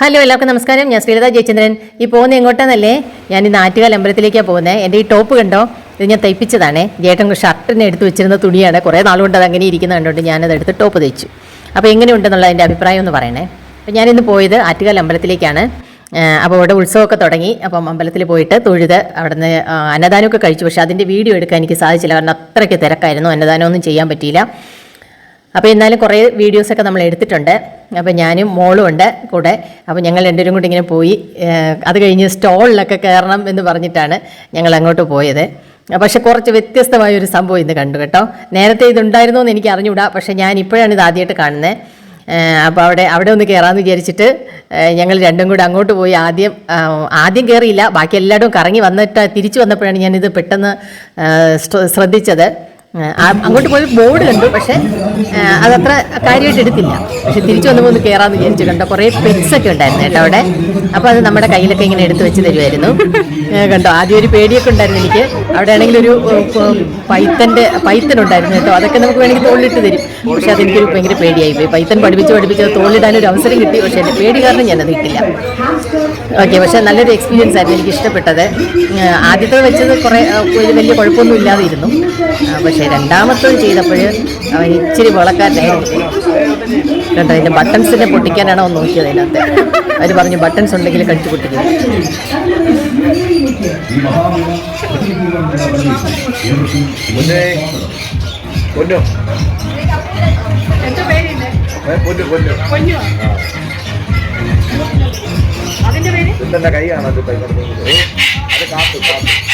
Hello എല്ലാവർക്കും നമസ്കാരം. ഞാൻ ശ്രീലത ജയചന്ദ്രൻ. ഈ പോകുന്ന എങ്ങോട്ടാന്നല്ലേ? ഞാൻ ഈ നാറ്റുകാൽ അമ്പലത്തിലേക്കാണ് പോകുന്നത് എന്റെ ഈ ടോപ്പ് കണ്ടോ? ഇത് ഞാൻ തയ്പ്പിച്ചതാണ്. ജേട്ടൻ ഷർട്ടിനെ എടുത്ത് വെച്ചിരുന്ന തുണിയാണ്. കുറേ നാളുകൊണ്ട് അത് അങ്ങനെ ഇരിക്കുന്ന കണ്ടുകൊണ്ട് ഞാനത് എടുത്ത് ടോപ്പ് തയ്ച്ചു. അപ്പോൾ എങ്ങനെയുണ്ടെന്നുള്ള എന്റെ അഭിപ്രായം ഒന്ന് പറയണേ. അപ്പോൾ ഞാനിന്ന് പോയത് ആറ്റുകാൽ അമ്പലത്തിലേക്കാണ് അപ്പോൾ അവിടെ ഉത്സവമൊക്കെ തുടങ്ങി. അപ്പം അമ്പലത്തിൽ പോയിട്ട് തൊഴുത് അവിടുന്ന് അന്നദാനമൊക്കെ കഴിച്ചു. പക്ഷേ അതിന്റെ വീഡിയോ എടുക്കാൻ എനിക്ക് സാധിച്ചില്ല. കാരണം അത്രയ്ക്ക് തിരക്കായിരുന്നു. അന്നദാനമൊന്നും ചെയ്യാൻ പറ്റിയില്ല. അപ്പോൾ എന്നാലും കുറേ വീഡിയോസൊക്കെ നമ്മൾ എടുത്തിട്ടുണ്ട്. അപ്പോൾ ഞാനും മോളും ഉണ്ട് കൂടെ. അപ്പോൾ ഞങ്ങൾ രണ്ടുപേരും കൂടി ഇങ്ങനെ പോയി അത് കഴിഞ്ഞ് സ്റ്റോളിലൊക്കെ കയറണം എന്ന് പറഞ്ഞിട്ടാണ് ഞങ്ങൾ അങ്ങോട്ട് പോയത്. പക്ഷെ കുറച്ച് വ്യത്യസ്തമായ ഒരു സംഭവം ഇന്ന് കണ്ടു കേട്ടോ. നേരത്തെ ഇതുണ്ടായിരുന്നോ എന്ന് എനിക്ക് അറിഞ്ഞുകൂടാ. പക്ഷേ ഞാൻ ഇപ്പോഴാണ് ഇത് ആദ്യമായിട്ട് കാണുന്നത് അപ്പോൾ അവിടെ അവിടെ ഒന്ന് കയറാമെന്ന് വിചാരിച്ചിട്ട് ഞങ്ങൾ രണ്ടും കൂടെ അങ്ങോട്ട് പോയി. ആദ്യം ആദ്യം കയറിയില്ല. ബാക്കി എല്ലായിടവും കറങ്ങി വന്നിട്ട് തിരിച്ചു വന്നപ്പോഴാണ് ഞാനിത് പെട്ടെന്ന് ശ്രദ്ധിച്ചത്. അങ്ങോട്ട് പോയി ബോർഡ് കണ്ടു പക്ഷേ അതത്ര കാര്യമായിട്ട് എടുത്തില്ല. പക്ഷെ തിരിച്ചു വന്നപ്പോൾ ഒന്ന് കയറാമെന്ന് വിചാരിച്ചു. കണ്ടോ കുറേ പെറ്റ്സ് ഒക്കെ ഉണ്ടായിരുന്നു കേട്ടോ അവിടെ. അപ്പോൾ അത് നമ്മുടെ കയ്യിലൊക്കെ ഇങ്ങനെ എടുത്ത് വെച്ച് തരുമായിരുന്നു കണ്ടോ ആദ്യം ഒരു പേടിയൊക്കെ ഉണ്ടായിരുന്നു എനിക്ക്. അവിടെ ആണെങ്കിൽ ഒരു പൈത്തന്റെ പൈത്തൻ ഉണ്ടായിരുന്നു കേട്ടോ. അതൊക്കെ നമുക്ക് വേണമെങ്കിൽ തോളിലിട്ട് തരും. പക്ഷെ അതെനിക്കൊരു ഭയങ്കര പേടിയായി പോയി. പൈത്തൻ പഠിപ്പിച്ച് പഠിപ്പിച്ച് തോളിലിടാൻ ഒരു അവസരം കിട്ടി. പക്ഷേ എന്റെ പേടി കാരണം ഞാനത് ഇട്ടില്ല. ഓക്കെ പക്ഷേ നല്ലൊരു എക്സ്പീരിയൻസ് ആയിരുന്നു എനിക്ക് ഇഷ്ടപ്പെട്ടത് ആദ്യത്തെ വെച്ചത് കുറേ വലിയ കുഴപ്പമൊന്നും ഇല്ലാതെ ഇരുന്നു ആ, പക്ഷേ രണ്ടാമത്തത് ചെയ്തപ്പോൾ അവൻ ഇച്ചിരി വിളക്കാരനായിരുന്നു കേട്ടോ അതിന്റെ ബട്ടൺസിനെ പൊട്ടിക്കാനാണോ അവൻ നോക്കിയത് അതിനകത്ത്. അവർ പറഞ്ഞു ബട്ടൺസ് ഉണ്ടെങ്കിൽ കടിച്ചു പൊട്ടിക്കുന്നു അതിന്റെ പേര്? കൈ കാണാൻ അത് കാത്തു കാത്തു.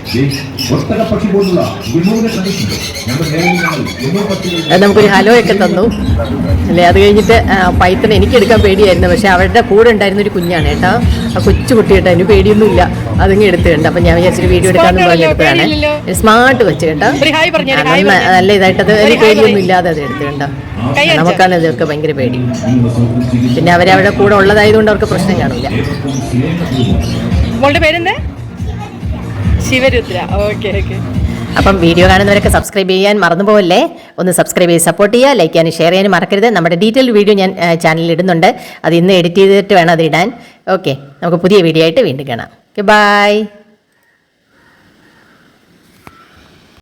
നമുക്കൊരു ഹലോ ഒക്കെ തന്നു. അല്ലേ അത് കഴിഞ്ഞിട്ട് പൈത്തൺ എനിക്ക് എടുക്കാൻ പേടിയായിരുന്നു. പക്ഷെ അവരുടെ കൂടെ ഉണ്ടായിരുന്ന ഒരു കുഞ്ഞാണ് കേട്ടോ. ആ കൊച്ചു കുട്ടി കേട്ടോ അതിന് പേടിയൊന്നുമില്ല. അതിങ്ങ് എടുത്തിട്ടുണ്ട്. അപ്പം ഞാൻ വിചാരിച്ചൊരു വീഡിയോ എടുക്കാമെന്ന് പറഞ്ഞ് എടുത്തതാണ് സ്മാർട്ട് വെച്ച് കേട്ടോ. നല്ല ഇതായിട്ട് അത് ഒരു പേടിയൊന്നും ഇല്ലാതെ അത് എടുത്തു കേട്ടോ കൈ അടിച്ചോ? നമുക്കാണ് ഇതൊക്കെ ഭയങ്കര പേടി. പിന്നെ അവരവിടെ കൂടെ ഉള്ളതായതുകൊണ്ട് അവർക്ക് പ്രശ്നം കാണില്ല. മോളുടെ പേരെന്താ? ശിവരുദ്ര. Okay okay. അപ്പം വീഡിയോ കാണുന്നവരൊക്കെ സബ്സ്ക്രൈബ് ചെയ്യാൻ മറന്നു പോകല്ലേ ഒന്ന് സബ്സ്ക്രൈബ് ചെയ്ത് സപ്പോർട്ട് ചെയ്യുക ലൈക്ക് ചെയ്യാനും ഷെയർ ചെയ്യാനും മറക്കരുത്. നമ്മുടെ ഡീറ്റെയിൽ വീഡിയോ ഞാൻ ചാനലിൽ ഇടുന്നുണ്ട്. അത് ഇന്ന് എഡിറ്റ് ചെയ്തിട്ട് വേണം അത് ഇടാൻ. ഓക്കെ നമുക്ക് പുതിയ വീഡിയോ ആയിട്ട് വീണ്ടും കാണാം. Okay bye